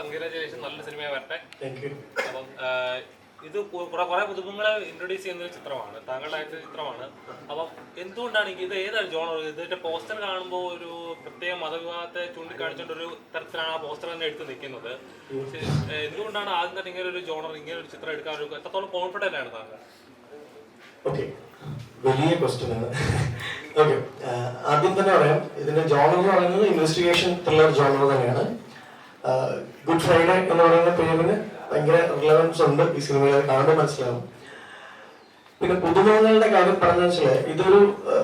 Congratulation നല്ല സിനിമയാണ് വരട്ടെ. അപ്പം ഇത് കുറെ കുറെ പുതുമുങ്ങളെ ഇൻട്രൊഡ്യൂസ് ചെയ്യുന്ന ഒരു ചിത്രമാണ്. താങ്കളുടെ ആയിട്ട് ചിത്രമാണ്. അപ്പം എന്തുകൊണ്ടാണ് ഇത് ഏതാണ് ജോണർ ഇതിന്റെ പോസ്റ്റർ കാണുമ്പോൾ ഒരു പ്രത്യേക മതവിഭാഗത്തെ ചൂണ്ടിക്കാണിച്ചുകൊണ്ട് ഒരു തരത്തിലാണ് ആ പോസ്റ്റർ തന്നെ എടുത്ത് നിൽക്കുന്നത് എന്തുകൊണ്ടാണ് ആദ്യം തന്നെ ഇങ്ങനെ ഒരു ജോണർ ഇങ്ങനെ ഒരു ചിത്രം എടുക്കാൻ ഒരു എത്രത്തോളം കോൺഫിഡന്റ് ആണ് താങ്കൾ? ഓക്കെ വലിയ ക്വസ്റ്റ്യൻ ആണ്. ഓക്കെ ആദ്യം തന്നെ പറയാം. ഇതിന്റെ ജോണർ എന്ന് പറയുന്നത് ഇൻവെസ്റ്റിഗേഷൻ ത്രില്ലർ ജോണർ തന്നെയാണ്. ഗുഡ് ഫ്രൈഡേ എന്ന് പറയുന്ന പേരിന് ഭയങ്കര റിലവൻസ് ഉണ്ട് ഈ സിനിമയിൽ കാണുമ്പോൾ മനസ്സിലാവും. പിന്നെ പുതുമുഖങ്ങളുടെ കാര്യം പറഞ്ഞു വെച്ചാൽ ഇതൊരു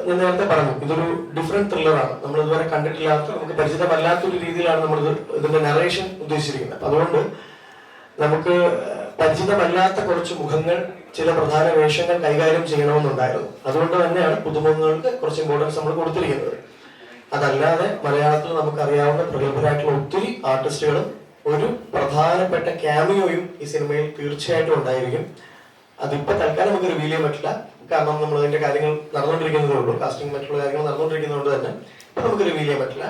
ഞാൻ നേരത്തെ പറഞ്ഞു ഇതൊരു ഡിഫറെന്റ് ത്രില്ലറാണ് നമ്മൾ ഇതുവരെ കണ്ടിട്ടില്ലാത്ത നമുക്ക് പരിചിതമല്ലാത്ത ഒരു രീതിയിലാണ് നമ്മൾ ഇതിന്റെ നറേഷൻ ഉദ്ദേശിച്ചിരിക്കുന്നത്. അതുകൊണ്ട് നമുക്ക് പരിചിതമല്ലാത്ത കുറച്ച് മുഖങ്ങൾ ചില പ്രധാന വേഷങ്ങൾ കൈകാര്യം ചെയ്യണമെന്നുണ്ടായിരുന്നു. അതുകൊണ്ട് തന്നെയാണ് പുതുമുഖങ്ങൾക്ക് കുറച്ച് ഇമ്പോർട്ടൻസ് നമ്മൾ കൊടുത്തിരിക്കുന്നത്. അതല്ലാതെ മലയാളത്തിൽ നമുക്ക് അറിയാവുന്ന പ്രഗത്ഭരായിട്ടുള്ള ഒത്തിരി ആർട്ടിസ്റ്റുകളും ഒരു പ്രധാനപ്പെട്ട ക്യാമിയോയും ഈ സിനിമയിൽ തീർച്ചയായിട്ടും ഉണ്ടായിരിക്കും. അതിപ്പോ തൽക്കാലം നമുക്ക് റിവീൽ ചെയ്യാൻ പറ്റില്ല. കാരണം നമ്മൾ അതിന്റെ കാര്യങ്ങൾ നടന്നുകൊണ്ടിരിക്കുന്നതേ ഉള്ളൂ. കാസ്റ്റിംഗ് മറ്റുള്ള കാര്യങ്ങൾ നടന്നുകൊണ്ടിരിക്കുന്നതുകൊണ്ട് തന്നെ ഇപ്പൊ നമുക്ക് റിവീൽ ചെയ്യാൻ പറ്റില്ല.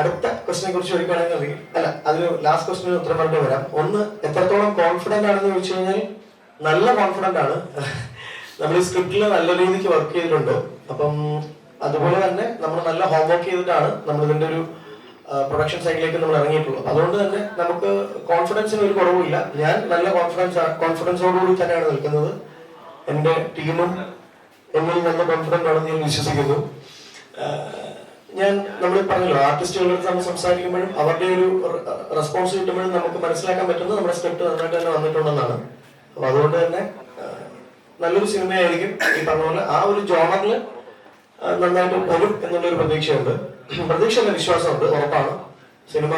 അടുത്ത ക്വസ്റ്റിനെ കുറിച്ച് ചോദിക്കുകയാണെങ്കിൽ അല്ല അതിന് ലാസ്റ്റ് ക്വസ്റ്റിന് ഉത്തരം പറഞ്ഞു വരാം. ഒന്ന് എത്രത്തോളം കോൺഫിഡന്റ് ആണെന്ന് ചോദിച്ചു കഴിഞ്ഞാൽ നല്ല കോൺഫിഡന്റ് ആണ്. നമ്മൾ ഈ സ്ക്രിപ്റ്റിൽ നല്ല രീതിക്ക് വർക്ക് ചെയ്തിട്ടുണ്ട്. അപ്പം അതുപോലെ തന്നെ നമ്മൾ നല്ല ഹോംവർക്ക് ചെയ്തിട്ടാണ് നമ്മൾ ഇതിന്റെ ഒരു പ്രൊഡക്ഷൻ സൈഡിലേക്ക് നമ്മൾ ഇറങ്ങിയിട്ടുള്ളത് അതുകൊണ്ട് തന്നെ നമുക്ക് കോൺഫിഡൻസിന് ഒരു കുറവുമില്ല. ഞാൻ നല്ല കോൺഫിഡൻസ് കോൺഫിഡൻസോടുകൂടി തന്നെയാണ് നിൽക്കുന്നത്. എന്റെ ടീമും എന്നിൽ നല്ല കോൺഫിഡൻസ് ആണെന്ന് ഞാൻ വിശ്വസിക്കുന്നു. ഞാൻ നമ്മൾ പറഞ്ഞല്ലോ ആർട്ടിസ്റ്റുകളോട് നമ്മൾ സംസാരിക്കുമ്പോഴും അവരുടെ ഒരു റെസ്പോൺസ് കിട്ടുമ്പോഴും നമുക്ക് മനസ്സിലാക്കാൻ പറ്റുന്നത് നമ്മുടെ സ്ക്രിപ്റ്റ് നന്നായിട്ട് തന്നെ വന്നിട്ടുണ്ടെന്നാണ്. അപ്പൊ അതുകൊണ്ട് തന്നെ നല്ലൊരു സിനിമയായിരിക്കും ഈ പറഞ്ഞ പോലെ. ആ ഒരു ജോണറിൽ നന്നായിട്ട് വരും എന്നുള്ളൊരു പ്രതീക്ഷയുണ്ട്. പ്രതീക്ഷയല്ല വിശ്വാസമുണ്ട് ഉറപ്പാണ്. സിനിമ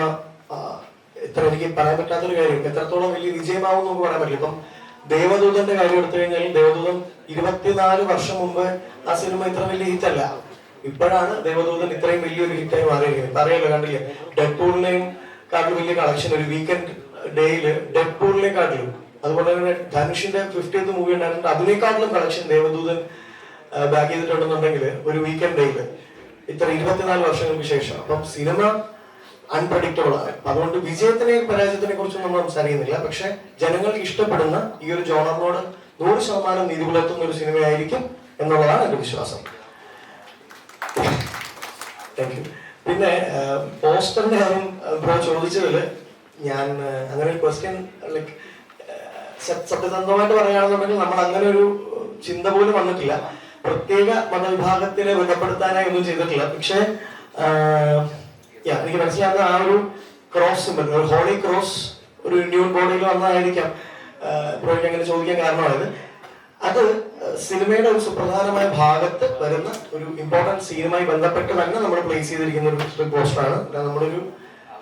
എത്ര എനിക്ക് പറയാൻ പറ്റാത്തൊരു കാര്യം എത്രത്തോളം വലിയ വിജയമാവും എന്ന് നമുക്ക് പറയാൻ പറ്റില്ല. ഇപ്പം ദേവദൂതന്റെ കാര്യം എടുത്തു കഴിഞ്ഞാൽ ദേവദൂതൻ ഇരുപത്തിനാല് വർഷം മുമ്പ് ആ സിനിമ ഇത്ര വലിയ ഹിറ്റ് അല്ല ഇപ്പോഴാണ് ദേവദൂതൻ ഇത്രയും വലിയൊരു ഹിറ്റായി മാറിയിരിക്കുന്നത്. അറിയാലോ കണ്ടില്ലേ? ഡെഡ്പൂളിനെയും കാട്ടിലും വലിയ കളക്ഷൻ ഒരു വീക്കെൻഡ് ഡേയിൽ ഡെഡ്പൂളിനെ കാട്ടിലും. അതുപോലെ തന്നെ ധനുഷിന്റെ ഫിഫ്റ്റീത്ത് മൂവി ഉണ്ടായിരുന്നു അതിനേക്കാട്ടിലും കളക്ഷൻ ദേവദൂതൻ ബാക്ക് ചെയ്തിട്ടുണ്ടെന്നുണ്ടെങ്കിൽ ഒരു വീക്കെൻഡ് ഡേയിൽ ഇത്ര ഇരുപത്തിനാല് വർഷങ്ങൾക്ക് ശേഷം. അപ്പം സിനിമ അൺപ്രഡിക്റ്റബിൾ ആണ്. അതുകൊണ്ട് വിജയത്തിനെയും പരാജയത്തിനെ കുറിച്ചും നമ്മൾ സംസാരിക്കുന്നില്ല. പക്ഷെ ജനങ്ങൾ ഇഷ്ടപ്പെടുന്ന ഈ ഒരു ജോണറിനോട് നൂറ് ശതമാനം നീതി പുലർത്തുന്ന ഒരു സിനിമയായിരിക്കും എന്നുള്ളതാണ് എന്റെ വിശ്വാസം. പിന്നെ പോസ്റ്ററിന്റെ കാര്യം ബ്രോ ചോദിച്ചതിൽ ഞാൻ അങ്ങനെ ഒരു ക്വസ്റ്റ്യൻ ലൈക്ക് സത്യസന്ധമായിട്ട് പറയുകയാണെന്നുണ്ടെങ്കിൽ നമ്മൾ അങ്ങനെ ഒരു ചിന്ത പോലും വന്നിട്ടില്ല. പ്രത്യേക മതവിഭാഗത്തിനെ ബന്ധപ്പെടുത്താനായി ഒന്നും ചെയ്തിട്ടില്ല. പക്ഷേ എനിക്ക് മനസ്സിലാകുന്ന ആ ഒരു ക്രോസ് ഒരു ഹോളി ക്രോസ് ഒരു ന്യൂ ബോഡിയിൽ വന്നതായിരിക്കാം. പ്രോജക്റ്റ് അങ്ങനെ ചോദിക്കാൻ കാരണമായത്. അത് സിനിമയുടെ ഒരു സുപ്രധാനമായ ഭാഗത്ത് വരുന്ന ഒരു ഇമ്പോർട്ടന്റ് സീനുമായി ബന്ധപ്പെട്ട് തന്നെ നമ്മൾ പ്ലേസ് ചെയ്തിരിക്കുന്ന ഒരു പോസ്റ്ററാണ് നമ്മളൊരു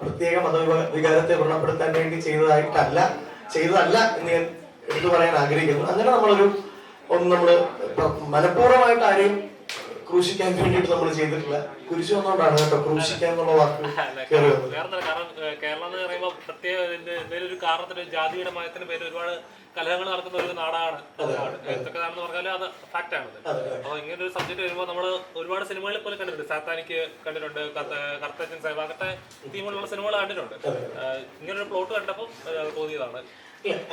പ്രത്യേക മതവിഭാ- വികാരത്തെ വ്രണപ്പെടുത്താൻ വേണ്ടി ചെയ്തതായിട്ടല്ല ചെയ്തതല്ല എന്ന് ഞാൻ എടുത്തു പറയാൻ ആഗ്രഹിക്കുന്നു. അങ്ങനെ നമ്മളൊരു ഒന്ന് നമ്മൾ പ്ര- മനഃപൂർവമായിട്ട് ആരെയും ക്രൂശിക്കാൻ വേണ്ടിയിട്ട് നമ്മൾ ചെയ്തിട്ടില്ല. കുരിശു വന്നുകൊണ്ടാണ് കേട്ടോ ക്രൂശിക്കാൻ എന്നുള്ള വാക്ക് കയറി വന്നത്. കേരളം എന്ന് പറയുമ്പോൾ പ്രത്യേക എന്തെങ്കിലും ഒരു കാരണത്തിന് ജാതിയുടെ മതത്തിന്റെ പേരിൽ ഒരുപാട് കലഹങ്ങൾ നടക്കുന്ന ഒരു നാടാണ്. നാട് എന്തൊക്കെ ആണെന്ന് പറഞ്ഞാലും അത് ഫാക്റ്റ് ആണ്. അപ്പൊ ഇങ്ങനെ ഒരു സബ്ജക്ട് വരുമ്പോൾ നമ്മൾ ഒരുപാട് സിനിമകളിൽ പോലും കണ്ടിട്ടുണ്ട്. സാത്താനിക്ക് കണ്ടിട്ടുണ്ട് കർത്തച്ചൻ സേവ അങ്ങനത്തെ തീമുള്ള സിനിമകൾ കണ്ടിട്ടുണ്ട്. ഇങ്ങനൊരു ഇങ്ങനെ ഒരു പ്ലോട്ട് കണ്ടപ്പോൾ തോന്നിയതാണ്.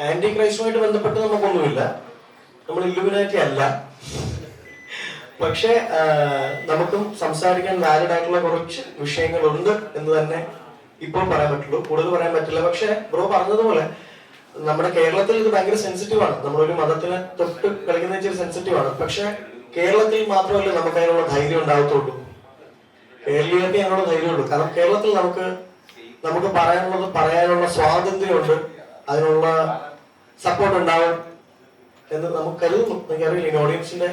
ആന്റി ക്രൈസ്റ്റുമായിട്ട് ബന്ധപ്പെട്ട് നമുക്കൊന്നുമില്ല. നമ്മൾ ഇലുമിനേറ്റി അല്ല. പക്ഷേ നമുക്കും സംസാരിക്കാൻ വാലിഡ് ആയിട്ടുള്ള കുറച്ച് വിഷയങ്ങളുണ്ട് എന്ന് തന്നെ ഇപ്പോൾ പറയാൻ പറ്റുള്ളൂ. കൂടുതൽ പറയാൻ പറ്റില്ല. പക്ഷെ ബ്രോ പറഞ്ഞതുപോലെ നമ്മുടെ കേരളത്തിൽ ഇത് ഭയങ്കര സെൻസിറ്റീവ് ആണ്. നമ്മളൊരു മതത്തിന് തൊട്ട് കളിക്കുന്ന ഇച്ചിരി സെൻസിറ്റീവ് ആണ്. പക്ഷെ കേരളത്തിൽ മാത്രമല്ല നമുക്ക് അതിനുള്ള ധൈര്യം ഉണ്ടാകത്തുള്ളൂ. കേരളീയർക്ക് അതിനുള്ള ധൈര്യമുള്ളൂ കാരണം കേരളത്തിൽ നമുക്ക് നമുക്ക് പറയാനുള്ളത് പറയാനുള്ള സ്വാതന്ത്ര്യമുണ്ട്. അതിനുള്ള സപ്പോർട്ട് ഉണ്ടാവും. എന്ന് നമുക്ക് കരുതുന്നു ഇനി ഓഡിയൻസിന്റെ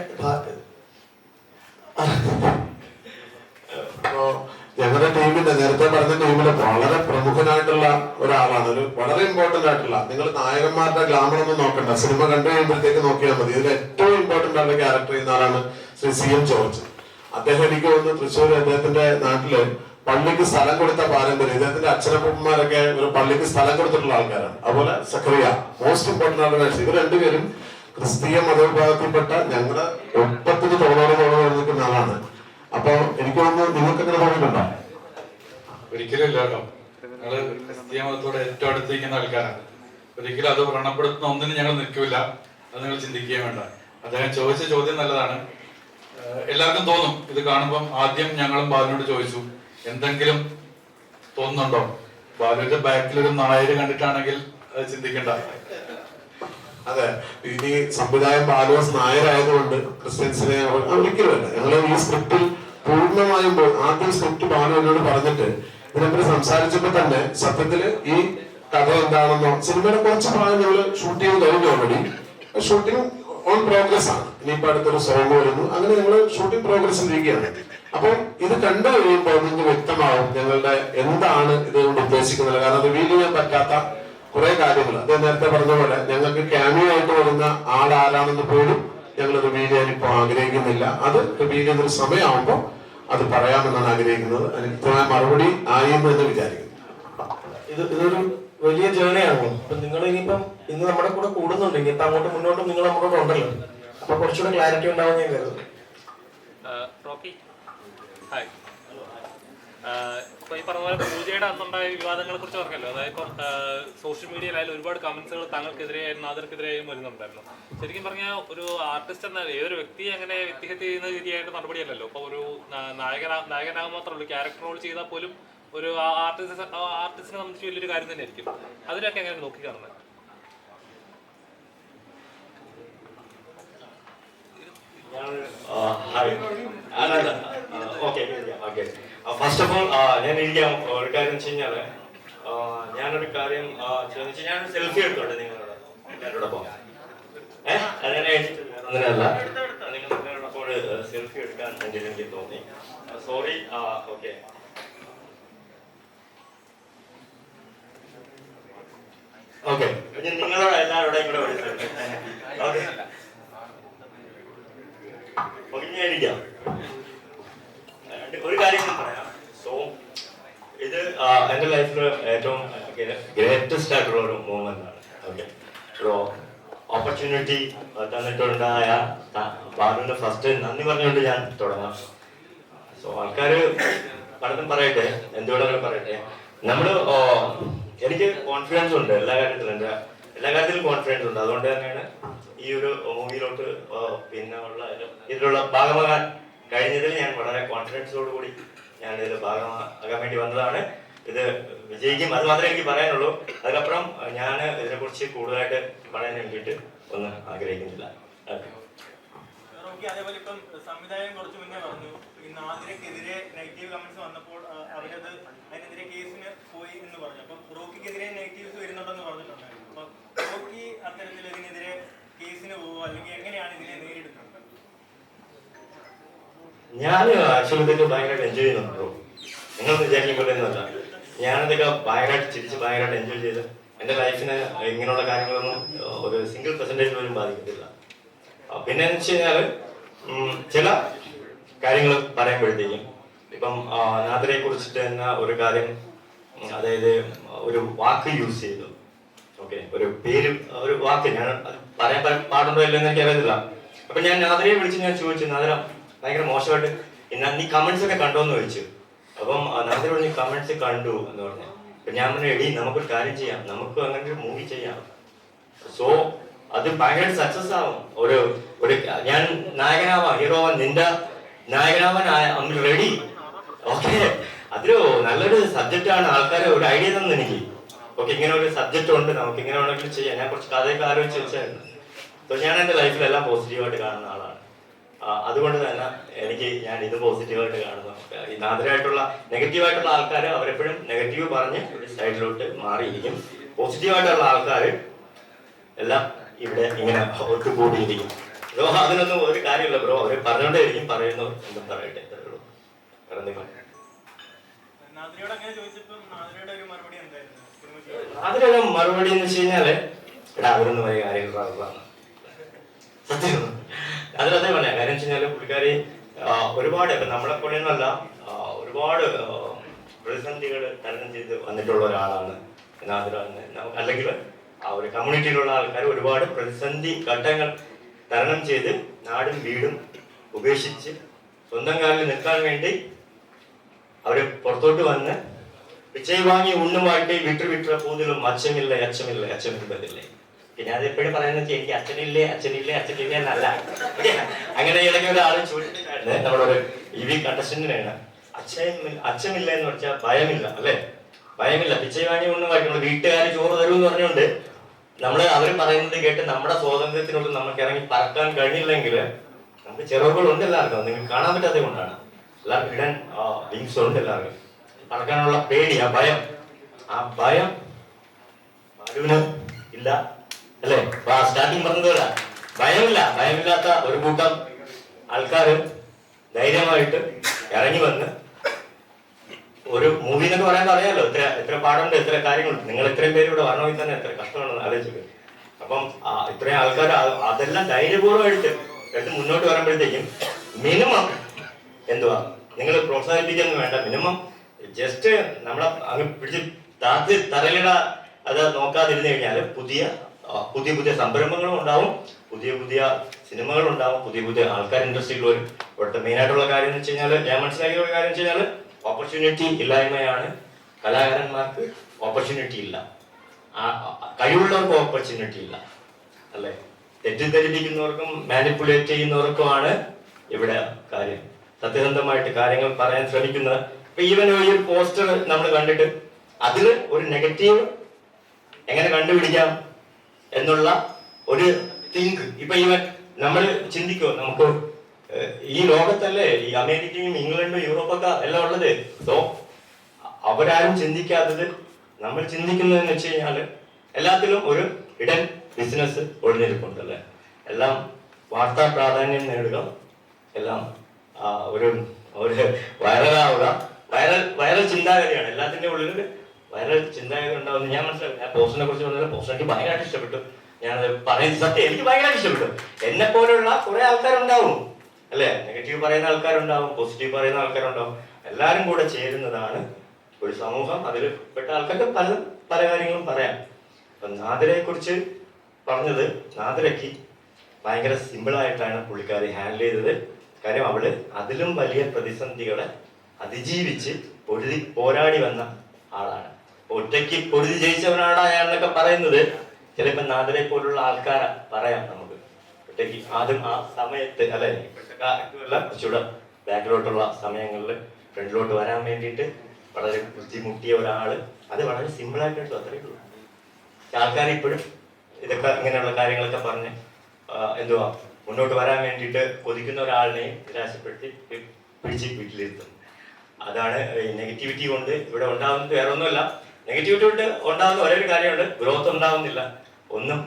ഞങ്ങളുടെ ടീമിന്റെ നേരത്തെ പറഞ്ഞ ടീമിലെ വളരെ പ്രമുഖനായിട്ടുള്ള ഒരാളാണ്. ഒരു വളരെ ഇമ്പോർട്ടന്റ് ആയിട്ടുള്ള നിങ്ങൾ നായകന്മാരുടെ ഗ്ലാമർ ഒന്നും നോക്കണ്ട. സിനിമ കണ്ടു കഴിയുമ്പോഴത്തേക്ക് നോക്കിയാൽ മതി. ഇതിൽ ഏറ്റവും ഇമ്പോർട്ടന്റ് ആയിട്ടുള്ള ക്യാരക്ടർ ചെയ്യുന്ന ആളാണ് ശ്രീ സി എം ജോർജ്. അദ്ദേഹം എനിക്ക് തോന്നുന്നു തൃശ്ശൂർ അദ്ദേഹത്തിന്റെ നാട്ടിൽ പള്ളിക്ക് സ്ഥലം കൊടുത്ത പാരമ്പര്യം. ഇദ്ദേഹത്തിന്റെ അച്ഛനപ്പന്മാരൊക്കെ ഒരു പള്ളിക്ക് സ്ഥലം കൊടുത്തിട്ടുള്ള ആൾക്കാരാണ്. അതുപോലെ സക്രിയ മോസ്റ്റ് ഇമ്പോർട്ടന്റ് ആയിട്ടുള്ള ഇവർ രണ്ടുപേരും ക്രിസ്തീയ മതവിഭാഗത്തിൽപ്പെട്ട ഞങ്ങളുടെ ഒപ്പത്തിന് തോളോട് തോളോട് നിൽക്കുന്ന ആളാണ്. അപ്പൊ എനിക്ക് തോന്നുന്നു നിങ്ങൾക്ക് അങ്ങനെ തോന്നിയിട്ടുണ്ടോ? ഒരിക്കലും ഇല്ല കേട്ടോ. ഞങ്ങൾ ക്രിസ്തീയ മതത്തോട് ഏറ്റവും അടുത്തിരിക്കുന്ന ആൾക്കാരാണ്. ഒരിക്കലും അത് വ്രണപ്പെടുത്തുന്ന ഒന്നിനും ഞങ്ങൾ നിൽക്കില്ല. അത് നിങ്ങൾ ചിന്തിക്കുകയും വേണ്ട. അദ്ദേഹം ചോദിച്ച ചോദ്യം നല്ലതാണ്. എല്ലാവർക്കും തോന്നും. ഇത് കാണുമ്പം ആദ്യം ഞങ്ങളും ബാലുവിനോട് ചോദിച്ചു. എന്തെങ്കിലും തോന്നുന്നുണ്ടോ? ബാലുവിന്റെ ബാക്കിൽ ഒരു നായര് കണ്ടിട്ടാണെങ്കിൽ അത് ചിന്തിക്കണ്ട. അതെ. ഇനി സംവിധായകൻ ബാലുവാസ് നായരായതുകൊണ്ട് ക്രിസ്ത്യൻസിനെ ഒരിക്കലുമല്ല ഞങ്ങൾ ഈ സ്ക്രിപ്റ്റിൽ പൂർണമായും ആദ്യം സ്ക്രിപ്റ്റ് ബാലു എന്നോട് പറഞ്ഞിട്ട് ഇതിനെപ്പറ്റി സംസാരിച്ചപ്പോ തന്നെ സത്യത്തിൽ ഈ കഥ എന്താണെന്നോ സിനിമയുടെ കുറച്ച് ഭാഗം ഞങ്ങൾ ഷൂട്ട് ചെയ്ത് കഴിഞ്ഞു ഓൾറെഡി ഷൂട്ടിംഗ് ഓൺ പ്രോഗ്രസ് ആണ്. ഇനിയിപ്പോ അടുത്തൊരു സോങ് വരുന്നു. അങ്ങനെ ഞങ്ങൾ ഷൂട്ടിംഗ് പ്രോഗ്രസ് ഇരിക്കുകയാണ്. അപ്പം ഇത് കണ്ടു കഴിയുമ്പോൾ നിങ്ങൾക്ക് വ്യക്തമാവും ഞങ്ങളുടെ എന്താണ് ഇതുകൊണ്ട് ഉദ്ദേശിക്കുന്നത്. കാരണം റിവീൽ ചെയ്യാൻ പറ്റാത്ത കുറെ കാര്യങ്ങൾ. അദ്ദേഹം നേരത്തെ പറഞ്ഞ പോലെ ഞങ്ങൾക്ക് ക്യാമിയോ ആയിട്ട് വരുന്ന ആളാരാണെന്ന് ആരാണെന്ന് പോലും ഞങ്ങൾ റിവീൽ ചെയ്യാൻ ഇപ്പോൾ ആഗ്രഹിക്കുന്നില്ല. അത് റിവീൽ ചെയ്യുന്നൊരു സമയമാകുമ്പോൾ അത് പറയാമെന്നാണ് ആഗ്രഹിക്കുന്നത്. അതിന് കൃത്യമായ മറുപടി ആയി എന്ന് വിചാരിക്കുന്നു. ഇത് ഇതൊരു വലിയ ജേണിയാണല്ലോ അപ്പൊ നിങ്ങൾ ഇനിയിപ്പം ഇന്ന് നമ്മുടെ കൂടെ കൂടുന്നുണ്ട് ഇനിയിപ്പോ അങ്ങോട്ട് മുന്നോട്ടും നിങ്ങൾ നമ്മുടെ കൂടെ ഉണ്ടല്ലോ. അപ്പൊ കുറച്ചുകൂടെ ക്ലാരിറ്റി ഉണ്ടാവും ഞാൻ കരുതുന്നു. റോക്കി. ഹായ് ആഹ് ഇപ്പൊ ഈ പറഞ്ഞ പോലെ പൂജയുടെ അന്നുണ്ടായ വിവാദങ്ങളെ കുറിച്ച് പറഞ്ഞല്ലോ. അതായത് ഇപ്പം സോഷ്യൽ മീഡിയയിലായാലും ഒരുപാട് കമന്റ്സുകൾ താങ്കൾക്കെതിരെയായും നാദർക്കെതിരെയായും വരുന്നുണ്ടായിരുന്നു. ശരിക്കും പറഞ്ഞാൽ ഒരു ആർട്ടിസ്റ്റ് എന്ന ഏതൊരു വ്യക്തി അങ്ങനെ വ്യക്തിഹത്യ ചെയ്യുന്ന രീതിയായിട്ട് നടപടിയല്ലല്ലോ. ഇപ്പൊ ഒരു നായകനാ നായകനാകാൻ മാത്രമല്ല ക്യാരക്ടർ റോൾ ചെയ്താൽ പോലും ഒരു ആർട്ടിസ്റ്റ് ആർട്ടിസ്റ്റിനെ സംബന്ധിച്ച് വലിയൊരു കാര്യം തന്നെയായിരിക്കും. അതിലൊക്കെ എങ്ങനെ നോക്കി കാണുന്നത് ഫസ്റ്റ് ഓഫ് ഓൾ ഞാൻ ഇരിക്കാം ഒരു കാര്യം വെച്ച് കഴിഞ്ഞാൽ ഞാനൊരു കാര്യം ചോദിച്ചു ഞാൻ സെൽഫി എടുത്തോട്ടെ നിങ്ങളോട്? എല്ലാവരോടൊപ്പം ഏഹ് അങ്ങനെ അങ്ങനെയല്ല നിങ്ങൾ നിങ്ങളോടൊപ്പം സെൽഫി എടുക്കാൻ വേണ്ടി എനിക്ക് തോന്നി. സോറി ഓക്കെ ഓക്കെ നിങ്ങളോട് എല്ലാവരോടെയും കൂടെ വിളിച്ചിട്ടുണ്ട്. ഓക്കെ ഒഴിഞ്ഞായിരിക്കാം ഒരു കാര്യം ഞാൻ പറയാം സോ ഇത് ആ, എന്റെ ലൈഫിൽ ഏറ്റവും ഗ്രേറ്റസ്റ്റ് ആയിട്ടുള്ള ഒരു മൂവ്മെന്റ് ആണ്. ഓക്കെ. ഓപ്പർച്യൂണിറ്റി തന്നിട്ടുണ്ടായ ബാലുവിന്റെ ഫസ്റ്റ് നന്ദി പറഞ്ഞുകൊണ്ട് ഞാൻ തുടങ്ങാം. സോ ആൾക്കാര് പലതും പറയട്ടെ എന്തുകൊണ്ടെങ്കിലും പറയട്ടെ. നമ്മൾ എനിക്ക് കോൺഫിഡൻസ് ഉണ്ട് എല്ലാ കാര്യത്തിലും. എന്റെ എല്ലാ കാര്യത്തിലും കോൺഫിഡൻസ് ഉണ്ട്. അതുകൊണ്ട് തന്നെയാണ് ഈ ഒരു മൂവിയിലോട്ട് പിന്നെ ഉള്ള ഇതിലുള്ള ഭാഗമാകാൻ കഴിഞ്ഞതിൽ ഞാൻ വളരെ കോൺഫിഡൻസോട് കൂടി ഞാൻ ഇതിൽ ഭാഗമാകാൻ വേണ്ടി വന്നതാണ്. ഇത് വിജയിക്കും. അത് മാത്രമേ എനിക്ക് പറയാനുള്ളൂ. അതിനപ്പുറം ഞാൻ ഇതിനെക്കുറിച്ച് കൂടുതലായിട്ട് പറയാൻ വേണ്ടിയിട്ട് ഒന്നും ആഗ്രഹിക്കുന്നില്ല. അതേപോലെ ഇപ്പം സംവിധായകൻ കുറച്ച് മുന്നേ പറഞ്ഞു ഈ നാദിരക്കെതിരെ നെഗറ്റീവ് കമന്റ്സ് വന്നപ്പോൾ അവരത് അതിനെതിരെ കേസിന് പോയി എന്ന് പറഞ്ഞു. അപ്പം റോക്കിക്കെതിരെ നെഗറ്റീവ്സ് വരുന്നുണ്ടെന്ന് പറഞ്ഞിട്ടുണ്ടായിരുന്നു അപ്പം റോക്കി അത്തരത്തിൽ ഇതിനെതിരെ കേസിന് പോവോ? അല്ലെങ്കിൽ എങ്ങനെയാണ് ഇതിനെ നേരിടുന്നത്? ഞാൻ ആക്ച്വലി ഭയങ്കര ഭയങ്കരമായിട്ട് എൻജോയ് ചെയ്യുന്നുണ്ടോ നിങ്ങൾ വിചാരിക്കുമ്പോഴേ പോലെ ഒന്നുമല്ല ഞാനിതൊക്കെ ഭയങ്കരമായിട്ട് ചിരിച്ച് ഭയങ്കരമായിട്ട് എൻജോയ് ചെയ്ത് എന്റെ ലൈഫിന് ഇങ്ങനെയുള്ള കാര്യങ്ങളൊന്നും ഒരു സിംഗിൾ പെർസെന്റേജ് പോലും ബാധിക്കത്തില്ല. പിന്നെ എന്ന് വെച്ച് കഴിഞ്ഞാൽ ചില കാര്യങ്ങൾ പറയുമ്പോഴത്തേക്കും ഇപ്പം നാദരെ കുറിച്ചിട്ട് തന്നെ ഒരു കാര്യം അതായത് ഒരു വാക്ക് യൂസ് ചെയ്തു. ഓക്കെ ഒരു പേര് ഒരു വാക്ക് ഞാൻ പറയാൻ പാടുണ്ടോ ഇല്ലെന്ന് എനിക്ക് അറിയത്തില്ല. അപ്പൊ ഞാൻ നാദരയെ വിളിച്ച് ഞാൻ ചോദിച്ചു നാദര ഭയങ്കര മോശമായിട്ട് എന്നാ നീ കമന്റ്സ് ഒക്കെ കണ്ടോ എന്ന് ചോദിച്ചു. അപ്പം ആ, നാദര പറഞ്ഞു കമന്റ്സ് കണ്ടു എന്ന് പറഞ്ഞു. ഞാൻ പറഞ്ഞു എടി നമുക്കൊരു കാര്യം ചെയ്യാം. നമുക്ക് അങ്ങനെ ഒരു മൂവി ചെയ്യാം. സോ അത് ഭയങ്കര സക്സസ് ആവും. ഒരു ഒരു ഞാൻ നായകനാവാം ഹീറോ ആവാൻ നിന്റെ നായകനാവാൻ അമ്മ റെഡി ഓക്കെ അതൊരു നല്ലൊരു സബ്ജക്റ്റ് ആണ്. ആൾക്കാർ ഒരു ഐഡിയ തന്നു എനിക്ക്. ഓക്കെ ഇങ്ങനെ ഒരു സബ്ജക്റ്റ് ഉണ്ട്. നമുക്ക് ഇങ്ങനെ വേണമെങ്കിലും ചെയ്യാം. ഞാൻ കുറച്ച് കഥയൊക്കെ ആലോചിച്ച് വെച്ചായിരുന്നു. സോ ഞാൻ എന്റെ ലൈഫിലെല്ലാം പോസിറ്റീവായിട്ട് കാണുന്ന ആളാണ്. അതുകൊണ്ട് തന്നെ എനിക്ക് ഞാൻ ഇത് പോസിറ്റീവായിട്ട് കാണുന്നു. ഈ നെഗറ്റീവ് നെഗറ്റീവായിട്ടുള്ള ആൾക്കാർ അവരെപ്പോഴും നെഗറ്റീവ് പറഞ്ഞ് ഒരു സൈഡിലോട്ട് മാറിയിരിക്കും. പോസിറ്റീവായിട്ടുള്ള ആൾക്കാർ എല്ലാം ഇവിടെ ഇങ്ങനെ അവർക്ക് ഒത്തുകൂടിയിരിക്കും ബ്രോ അതിനൊന്നും ഒരു കാര്യമില്ല ബ്രോ. അവർ പറഞ്ഞോണ്ടേയിരിക്കും പറയുന്നു എന്തും പറയട്ടെ. ഇത്രേ ഉള്ളൂ. മറുപടി എന്ന് വെച്ച് കഴിഞ്ഞാൽ എടാ അവരൊന്നും വലിയ കാര്യങ്ങളാണ് സത്യം. അതിലതേ പറഞ്ഞ കാര്യം വെച്ച് കഴിഞ്ഞാൽ പുള്ളിക്കാരി ഒരുപാട് ഇപ്പൊ നമ്മളെ പോലെയൊന്നല്ല ഒരുപാട് പ്രതിസന്ധികൾ തരണം ചെയ്ത് വന്നിട്ടുള്ള ഒരാളാണ് നമുക്ക് അല്ലെങ്കിൽ ആ ഒരു കമ്മ്യൂണിറ്റിയിലുള്ള ആൾക്കാർ ഒരുപാട് പ്രതിസന്ധി ഘട്ടങ്ങൾ തരണം ചെയ്ത് നാടും വീടും ഉപേക്ഷിച്ച് സ്വന്തം കാലിൽ നിൽക്കാൻ വേണ്ടി അവർ പുറത്തോട്ട് വന്ന് പിച്ചை വാങ്ങി ഉണ്ണുമായിട്ട് വിട്ടു വിട്ട പോതിലും അച്ഛമില്ല അച്ഛമില്ല അച്ഛമില്ലേ പിന്നെ അത് എപ്പോഴും പറയുന്നത് എനിക്ക് അച്ഛനില്ലേ അച്ഛനില്ലേ അച്ഛനില്ലേ എന്നല്ല. അങ്ങനെ ഇടയ്ക്ക് ഒരാൾ ചോദിച്ചിട്ടുണ്ടായിരുന്നു നമ്മുടെ ഒരു ഇ വി കണ്ടസ്റ്റന്റിനാണ് അച്ഛൻ അച്ഛനില്ല എന്ന് വെച്ചാൽ ഭയമില്ല അല്ലേ? ഭയമില്ല. പിച്ചை ഒന്നും നമ്മൾ വീട്ടുകാർ ചോറ് തരുമെന്ന് പറഞ്ഞുകൊണ്ട് നമ്മൾ അവർ പറയുന്നത് കേട്ട് നമ്മുടെ സ്വാതന്ത്ര്യത്തിനുള്ളിൽ നമുക്ക് ഇറങ്ങി പറക്കാൻ കഴിഞ്ഞില്ലെങ്കിൽ നമുക്ക് ചിറകുകളുണ്ട് എല്ലാവർക്കും. നിങ്ങൾക്ക് കാണാൻ പറ്റാത്തത് കൊണ്ടാണ്. എല്ലാവർക്കും ഇടാൻ വിങ്സ് ഉണ്ട് എല്ലാവർക്കും. പറക്കാനുള്ള പേടി ആ ഭയം. ആ ഭയം ഇല്ല. അല്ലേ? സ്റ്റാർട്ടിങ് പറഞ്ഞതുപോലെ ഭയമില്ല. ഭയമില്ലാത്ത ഒരു കൂട്ടം ആൾക്കാർ ധൈര്യമായിട്ട് ഇറങ്ങി വന്ന് ഒരു മൂവി എന്നൊക്കെ പറയാൻ അറിയാലോ എത്ര എത്ര പാടുണ്ട് എത്ര കാര്യങ്ങളുണ്ട്. നിങ്ങൾ ഇത്രയും പേര് ഇവിടെ വരണമെങ്കിൽ തന്നെ എത്ര കഷ്ടമാണെന്ന് ആലോചിച്ചത് അപ്പം ഇത്രയും ആൾക്കാർ അതെല്ലാം ധൈര്യപൂർവമായിട്ട് എടുത്ത് മുന്നോട്ട് വരുമ്പോഴത്തേക്കും മിനിമം എന്തുവാ? നിങ്ങൾ പ്രോത്സാഹിപ്പിക്കുന്നു വേണ്ട. മിനിമം ജസ്റ്റ് നമ്മളെ അങ്ങ് പിടിച്ച് താത്തി തറയിലിട അത് നോക്കാതിരുന്നു കഴിഞ്ഞാൽ പുതിയ പുതിയ പുതിയ സംരംഭങ്ങളും ഉണ്ടാവും പുതിയ പുതിയ സിനിമകൾ ഉണ്ടാവും പുതിയ പുതിയ ആൾക്കാർ ഇൻഡസ്ട്രിയിൽ വരും. ഇവിടുത്തെ മെയിൻ ആയിട്ടുള്ള കാര്യം എന്ന് വെച്ച് കഴിഞ്ഞാൽ ഞാൻ മനസ്സിലാക്കിയ കാര്യം വെച്ച് കഴിഞ്ഞാൽ ഓപ്പർച്യൂണിറ്റി ഇല്ലായ്മയാണ്. കലാകാരന്മാർക്ക് ഓപ്പർച്യൂണിറ്റി ഇല്ല. കഴിവുള്ളവർക്ക് ഓപ്പർച്യൂണിറ്റി ഇല്ല. അല്ലേ? തെറ്റിദ്ധരിപ്പിക്കുന്നവർക്കും മാനിപ്പുലേറ്റ് ചെയ്യുന്നവർക്കുമാണ് ഇവിടെ കാര്യം. സത്യസന്ധമായിട്ട് കാര്യങ്ങൾ പറയാൻ ശ്രമിക്കുന്നത് ഇപ്പൊ ഈവൻ ഈ ഒരു പോസ്റ്റർ നമ്മൾ കണ്ടിട്ട് അതിൽ ഒരു നെഗറ്റീവ് എങ്ങനെ കണ്ടുപിടിക്കാം? എന്നുള്ള ഒരു തിങ്ക് ഇപ്പൊ ഇവൻ നമ്മൾ ചിന്തിക്കോ നമുക്ക് ഈ ലോകത്തല്ലേ ഈ അമേരിക്കയും ഇംഗ്ലണ്ടും യൂറോപ്പൊക്കെ എല്ലാം ഉള്ളത്. സോ അവരാരും ചിന്തിക്കാത്തത് നമ്മൾ ചിന്തിക്കുന്നതെന്ന് വെച്ച് കഴിഞ്ഞാൽ എല്ലാത്തിലും ഒരു ഇടൻ ബിസിനസ് ഒളിഞ്ഞിരിപ്പുണ്ട് എല്ലാം വാർത്താ പ്രാധാന്യം നേടുക എല്ലാം ഒരു ഒരു വൈറലാവുക വൈറൽ വൈറൽ ചിന്താഗതിയാണ്. എല്ലാത്തിന്റെ ഉള്ളിൽ വൈറൽ ചിന്തയൊക്കെ ഉണ്ടാവുന്നത് ഞാൻ മനസ്സിലാക്കി. ഞാൻ പോസ്റ്റിനെ കുറിച്ച് പറഞ്ഞാൽ പോസ്റ്റ് എനിക്ക് ഭയങ്കരമായിട്ട് ഇഷ്ടപ്പെട്ടു. ഞാൻ പറയുന്നത് സത്യം എനിക്ക് ഭയങ്കരമായിട്ട് ഇഷ്ടപ്പെട്ടു. എന്നെ പോലെയുള്ള കുറെ ആൾക്കാരുണ്ടാവും. അല്ലേ? നെഗറ്റീവ് പറയുന്ന ആൾക്കാരുണ്ടാവും പോസിറ്റീവ് പറയുന്ന ആൾക്കാരുണ്ടാവും. എല്ലാവരും കൂടെ ചേരുന്നതാണ് ഒരു സമൂഹം. അതിൽ പെട്ട ആൾക്കാർക്ക് പല പല കാര്യങ്ങളും പറയാം. അപ്പൊ നാദിരയെ കുറിച്ച് പറഞ്ഞത് നാദിരയ്ക്ക് ഭയങ്കര സിമ്പിൾ ആയിട്ടാണ് പുള്ളിക്കാരി ഹാൻഡിൽ ചെയ്തത്. കാര്യം അവൾ അതിലും വലിയ പ്രതിസന്ധികളെ അതിജീവിച്ച് പൊരുതി പോരാടി വന്ന ആളാണ്. ഒറ്റയ്ക്ക് പൊരുതി ജയിച്ചവനാണ് അയാളെന്നൊക്കെ പറയുന്നത്. ചിലപ്പോ നാദരെ പോലുള്ള ആൾക്കാരെ പറയാം നമുക്ക്. ഒറ്റയ്ക്ക് ആദ്യം ആ സമയത്ത് അല്ലെ കുറച്ചുകൂടെ ബാക്കിലോട്ടുള്ള സമയങ്ങളിൽ ഫ്രണ്ടിലോട്ട് വരാൻ വേണ്ടിയിട്ട് വളരെ ബുദ്ധിമുട്ടിയ ഒരാൾ. അത് വളരെ സിമ്പിൾ ആയിട്ട് അത്രയേ ഉള്ളൂ. ആൾക്കാർ ഇപ്പോഴും ഇതൊക്കെ ഇങ്ങനെയുള്ള കാര്യങ്ങളൊക്കെ പറഞ്ഞ് എന്തുവാ മുന്നോട്ട് വരാൻ വേണ്ടിയിട്ട് കൊതിക്കുന്ന ഒരാളിനെയും നിരാശപ്പെടുത്തി പിടിച്ച് വീട്ടിലിരുത്തും. അതാണ് നെഗറ്റിവിറ്റി കൊണ്ട് ഇവിടെ ഉണ്ടാകുന്നത് വേറെ ഒന്നുമല്ല നെഗറ്റിവിറ്റി ഉണ്ടാകുന്ന ഒരേ കാര്യമുണ്ട് ഗ്രോത്ത് ഉണ്ടാവുന്നില്ല. ഒന്നും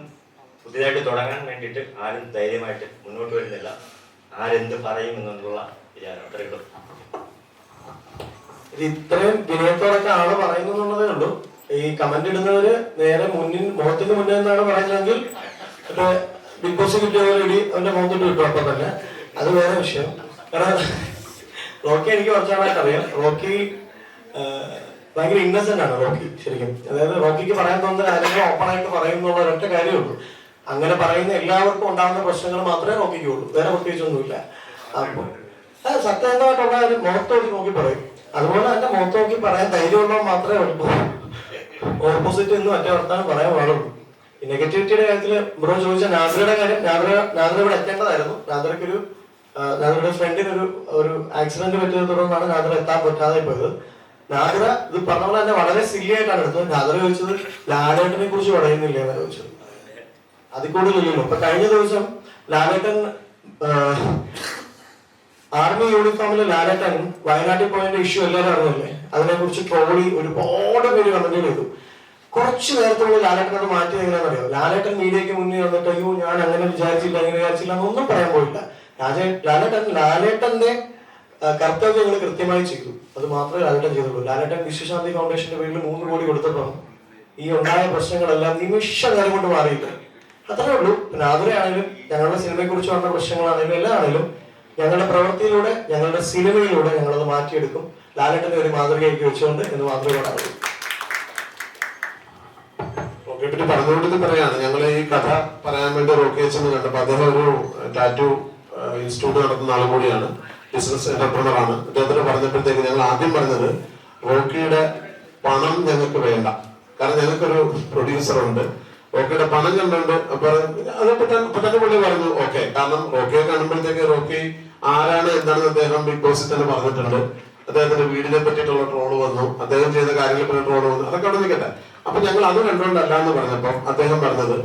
പുതിയതായിട്ട് തുടങ്ങാൻ വേണ്ടിയിട്ട് ആരും ധൈര്യമായിട്ട് മുന്നോട്ട് വരുന്നില്ല. ആരെന്ത് പറയും എന്നുള്ള വിചാരം അത്രയേ ഉള്ളൂ. ഇത് ഇത്രയും വിനയത്തോടൊക്കെ ആൾ പറയുന്നു എന്നുള്ളതേ ഉള്ളൂ. ഈ കമന്റ് ഇടുന്നവര് നേരെ മുന്നിൽ മുഖത്തിന് മുന്നിൽ എന്നാണ് പറയുന്നതെങ്കിൽ മറ്റേ ബിഗ് ബോസ് കിട്ടിയ അവന്റെ മുഖത്തിട്ട് കിട്ടും അപ്പൊ തന്നെ. അത് വേറെ വിഷയം. കാരണം റോക്കി എനിക്ക് കുറച്ചാളായിട്ട് അറിയാം. റോക്കി ഭയങ്കര ഇന്നസെന്റ് ആണ് റോക്കി ശരിക്കും. അതായത് റോക്കിക്ക് പറയാൻ തോന്നുന്ന കാര്യങ്ങൾ ഓപ്പൺ ആയിട്ട് പറയുന്നുള്ള ഒരൊറ്റ കാര്യമുള്ളൂ അങ്ങനെ പറയുന്ന എല്ലാവർക്കും ഉണ്ടാകുന്ന പ്രശ്നങ്ങൾ മാത്രമേ റോക്കിക്ക് ഉള്ളൂ. വേറെ പ്രത്യേകിച്ചൊന്നുമില്ല അപ്പൊ സത്യസന്ധമായിട്ടുള്ള ഒരു മുഖത്ത് നോക്കി പറയും. അതുപോലെ തന്നെ മുഖത്ത് നോക്കി പറയാൻ ധൈര്യമുള്ളവർ മാത്രമേ ഉള്ളൂ. ഓപ്പോസിറ്റ് എന്ന് മറ്റേ വർത്താനം പറയാൻ പാടുള്ളൂ. നെഗറ്റിവിറ്റിയുടെ കാര്യത്തിൽ ബ്രോ ചോദിച്ച നാദ്രയുടെ കാര്യം നാദ്ര നാദ്ര ഇവിടെ എത്തേണ്ടതായിരുന്നു. നാദ്രക്കൊരു ആ, നാദ്രയുടെ ഫ്രണ്ടിന് ഒരു ഒരു ആക്സിഡന്റ് പറ്റിയത് തുടർന്നാണ് നാദ്ര എത്താൻ പറ്റാതെ പോയത്. നാദ്ര ഇത് പറഞ്ഞ പോലെ തന്നെ വളരെ സില്ലി ആയിട്ടാണ് എടുത്തത്. നാദ്ര ചോദിച്ചത് ലാലേട്ടനെ കുറിച്ച് പറയുന്നില്ല എന്നാ ചോദിച്ചത്. അതിൽ കൂടുതലില്ലല്ലോ ഇപ്പൊ കഴിഞ്ഞ ദിവസം ലാലേട്ടൻ ആർമി യൂണിഫോമിലെ ലാലേട്ടൻ വയനാട്ടിൽ പോയതിന്റെ ഇഷ്യൂ എല്ലാവരും അറിഞ്ഞില്ലേ? അതിനെ കുറിച്ച് ട്രോളി ഒരുപാട് പേര് കമന്റ് ചെയ്തു. കുറച്ചു നേരത്തുള്ള ലാലേട്ടനോട് മാറ്റി എങ്ങനെയാണെന്ന് അറിയാം ലാലേട്ടൻ മീഡിയക്ക് മുന്നിൽ വന്നിട്ട് അയ്യോ ഞാൻ അങ്ങനെ വിചാരിച്ചില്ല അങ്ങനെ വിചാരിച്ചില്ല എന്നൊന്നും പറയാൻ പോയില്ല രാജേ ലാലേട്ടൻ ലാലേട്ടന്റെ കർത്തവ്യങ്ങൾ കൃത്യമായി ചെയ്തു. അത് മാത്രമേ ലാലേട്ടൻ ചെയ്തുള്ളൂ. ലാലേട്ടൻ വിശ്വശാന്തി ഫൗണ്ടേഷന്റെ പേരിൽ മൂന്ന് കോടി കൊടുത്തപ്പോൾ ഈ ഉണ്ടായ പ്രശ്നങ്ങളെല്ലാം നിമിഷ നേരം കൊണ്ട് മാറിയില്ല അത്രേ ഉള്ളൂ. പിന്നെ ആണെങ്കിലും ഞങ്ങളുടെ സിനിമയെ കുറിച്ച് വന്ന പ്രശ്നങ്ങളാണെങ്കിലും എല്ലാം ആണെങ്കിലും ഞങ്ങളുടെ പ്രവൃത്തിയിലൂടെ ഞങ്ങളുടെ സിനിമയിലൂടെ ഞങ്ങളത് മാറ്റിയെടുക്കും. ലാലേട്ടനെ ഒരു മാതൃകയാക്കി വെച്ചുകൊണ്ട് എന്ന് മാത്രമേ പറയാനുള്ളൂ. റോക്കിയെ പറ്റി പറഞ്ഞുകൊണ്ട് പറയാണ്. ഞങ്ങൾ ഈ കഥ പറയാൻ വേണ്ടി റോക്കേച്ചെന്ന് കണ്ടപ്പോ കണ്ടപ്പോൾ അദ്ദേഹം ഒരു ടാറ്റു ഇൻസ്റ്റിറ്റ്യൂട്ട് നടത്തുന്ന ആളും കൂടിയാണ്. ബിസിനസ് ആണ്. അദ്ദേഹത്തിന് പറഞ്ഞപ്പോഴത്തേക്ക് ഞങ്ങൾ ആദ്യം പറഞ്ഞത് റോക്കിയുടെ പണം ഞങ്ങൾക്ക് വേണ്ട. കാരണം ഞങ്ങൾക്കൊരു പ്രൊഡ്യൂസർ ഉണ്ട്. റോക്കിയുടെ പണം കണ്ടുണ്ട് അത് പെട്ടെന്ന് പെട്ടെന്ന് പുള്ളി പറഞ്ഞു ഓക്കെ. കാരണം റോക്കിയെ കാണുമ്പോഴത്തേക്ക് റോക്കി ആരാണ് എന്താണെന്ന് അദ്ദേഹം ബിഗ് ബോസിൽ തന്നെ പറഞ്ഞിട്ടുണ്ട്. അദ്ദേഹത്തിന്റെ വീടിനെ പറ്റിയിട്ടുള്ള ട്രോൾ വന്നു. അദ്ദേഹം ചെയ്ത കാര്യങ്ങളെ പറ്റി ട്രോൾ വന്നു. അതൊക്കെ അവിടെ നിൽക്കട്ടെ. അപ്പൊ ഞങ്ങൾ അത് കണ്ടുകൊണ്ടല്ല എന്ന് പറഞ്ഞപ്പോ അദ്ദേഹം പറഞ്ഞത്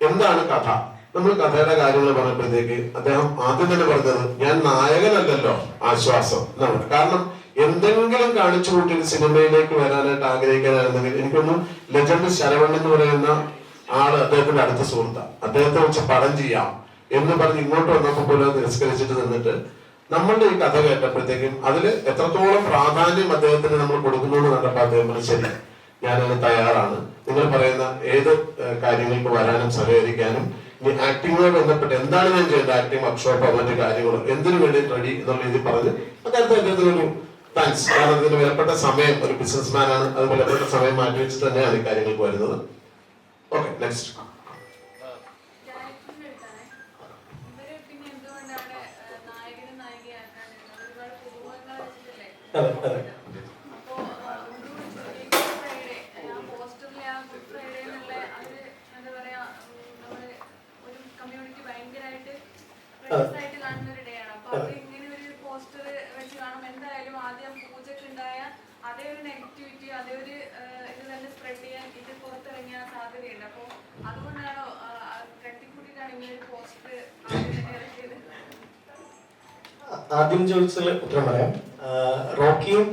എന്താണ് കഥ? നമ്മൾ കഥയുടെ കാര്യങ്ങൾ പറഞ്ഞപ്പോഴത്തേക്ക് അദ്ദേഹം ആദ്യം തന്നെ പറഞ്ഞത് ഞാൻ നായകനല്ലല്ലോ ആശ്വാസം എന്നാണ്. കാരണം എന്തെങ്കിലും കാണിച്ചു കൂട്ടി സിനിമയിലേക്ക് വരാനായിട്ട് ആഗ്രഹിക്കാനായിരുന്നെങ്കിൽ എനിക്കൊന്നും ലെജൻഡ് ശരവൺ എന്ന് പറയുന്ന ആൾ അദ്ദേഹത്തിന്റെ അടുത്ത സുഹൃത്താണ് അദ്ദേഹത്തെ വെച്ച് പടം ചെയ്യാം എന്ന് പറഞ്ഞ് ഇങ്ങോട്ട് വന്നപ്പോൾ പോലും തിരസ്കരിച്ചിട്ട് നിന്നിട്ട് നമ്മളുടെ ഈ കഥ കേട്ടപ്പോഴത്തേക്കും അതിൽ എത്രത്തോളം പ്രാധാന്യം അദ്ദേഹത്തിന് നമ്മൾ കൊടുക്കുന്നു എന്ന് കണ്ടപ്പോൾ അദ്ദേഹം ശരി ഞാനതിന് തയ്യാറാണ്. നിങ്ങൾ പറയുന്ന ഏത് കാര്യങ്ങൾക്ക് വരാനും സഹകരിക്കാനും ആക്ടിങ്ങുമായി ബന്ധപ്പെട്ട് എന്താണ് ഞാൻ ചെയ്യേണ്ടത് ആക്ടിങ് വർക്ക്ഷോപ്പോ മറ്റു കാര്യങ്ങളോ എന്തിനു വേണ്ടി റെഡി എന്നുള്ള രീതിയിൽ പറഞ്ഞ് അദ്ദേഹത്തെ അദ്ദേഹത്തിനൊരു താങ്ക്സ് കാരണം ഇതിന് വിലപ്പെട്ട സമയം ഒരു ബിസിനസ്മാനാണ് അത് വിലപ്പെട്ട സമയം മാറ്റി വെച്ച് തന്നെയാണ് ഈ കാര്യങ്ങൾക്ക് വരുന്നത്. ഓക്കെ നെക്സ്റ്റ് അതെ അടുത്താണ് ഇവർ പിന്നെ എന്തുകൊണ്ടാണ് ഏഹ്, നായകനും നായികയാക്കാണ്ടിരുന്നത് ഒരുപാട് പുതുമുഖങ്ങളെ വെച്ചിട്ടല്ലേ അതെ അതെ അപ്പോ ആ, ഒരു ഗുഡ് ഫ്രൈഡേ ആ പോസ്റ്ററിലെ ആ ഗുഡ് ഫ്രൈഡേ എന്നുള്ള അവർ എന്താ പറയാ ഉം, നമ്മൾ ഒരു കമ്മ്യൂണിറ്റി ഭയങ്കരമായിട്ട് പ്രൈസ് ആയിട്ട് കാണുന്ന ഒരു ഡേ ആണ് അപ്പൊ അത് ഇങ്ങനെ ഒരു പോസ്റ്റർ വെച്ച് കാണും എന്തായാലും ആദ്യം പൂജക്ക് ഉണ്ടായ അതേ ഒരു നെഗറ്റിവിറ്റി അതേ ഒരു ഏഹ്, ഇത് തന്നെ സ്പ്രെഡ് ചെയ്യാൻ ഇത് പുറത്തിറങ്ങിയ സാധ്യതയുണ്ട് അപ്പൊ അതുകൊണ്ടാണോ തട്ടിക്കൂട്ടിട്ടാണ് ഇങ്ങനെ ഒരു പോസ്റ്റർ ആദ്യം തന്നെ ഇറക്കിയത് ആദ്യം ചോദിച്ചതിൽ ഉത്തരം പറയാം. റോക്കിയും